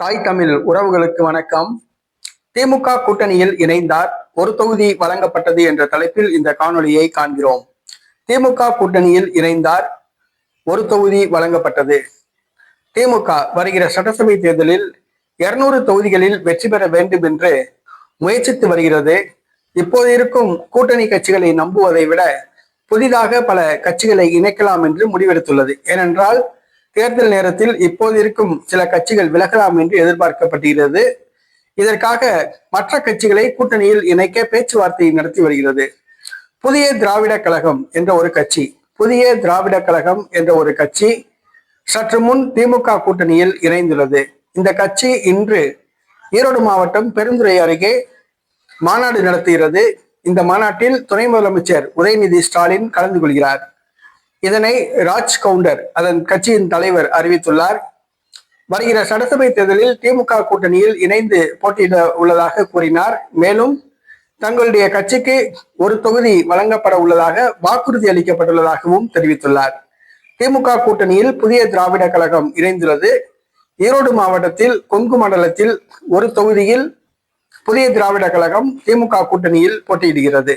தாய் தமிழ் உறவுகளுக்கு வணக்கம். திமுக கூட்டணியில் இணைந்தார் ஒரு தொகுதி வழங்கப்பட்டது என்ற தலைப்பில் இந்த காணொளியை காண்கிறோம். திமுக கூட்டணியில் இணைந்தார் ஒரு தொகுதி வழங்கப்பட்டது. திமுக வருகிற சட்டசபை தேர்தலில் இருநூறு தொகுதிகளில் வெற்றி பெற வேண்டும் என்று முயற்சித்து வருகிறது. இப்போது இருக்கும் கூட்டணி கட்சிகளை நம்புவதை விட புதிதாக பல கட்சிகளை இணைக்கலாம் என்று முடிவெடுத்துள்ளது. ஏனென்றால் தேர்தல் நேரத்தில் இப்போது இருக்கும் சில கட்சிகள் விலகலாம் என்று எதிர்பார்க்கப்படுகிறது இதற்காக மற்ற கட்சிகளை கூட்டணியில் இணைக்க பேச்சுவார்த்தை நடத்தி வருகிறது. புதிய திராவிட கழகம் என்ற ஒரு கட்சி புதிய திராவிட கழகம் என்ற ஒரு கட்சி சற்று முன் திமுக கூட்டணியில் இணைந்துள்ளது. இந்த கட்சி இன்று ஈரோடு மாவட்டம் பெருந்துறை அருகே மாநாடு நடத்துகிறது. இந்த மாநாட்டில் துணை முதலமைச்சர் உதயநிதி ஸ்டாலின் கலந்து கொள்கிறார். இதனை ராஜ் கவுண்டர் அதன் கட்சியின் தலைவர் அறிவித்துள்ளார். வருகிற சட்டசபை தேர்தலில் திமுக கூட்டணியில் இணைந்து போட்டியிட உள்ளதாக கூறினார். மேலும் தங்களுடைய கட்சிக்கு ஒரு தொகுதி வழங்கப்பட உள்ளதாக வாக்குறுதி அளிக்கப்பட்டுள்ளதாகவும் தெரிவித்துள்ளார். திமுக கூட்டணியில் புதிய திராவிட கழகம் இணைந்துள்ளது. ஈரோடு மாவட்டத்தில் கொங்கு மண்டலத்தில் ஒரு தொகுதியில் புதிய திராவிட கழகம் திமுக கூட்டணியில் போட்டியிடுகிறது.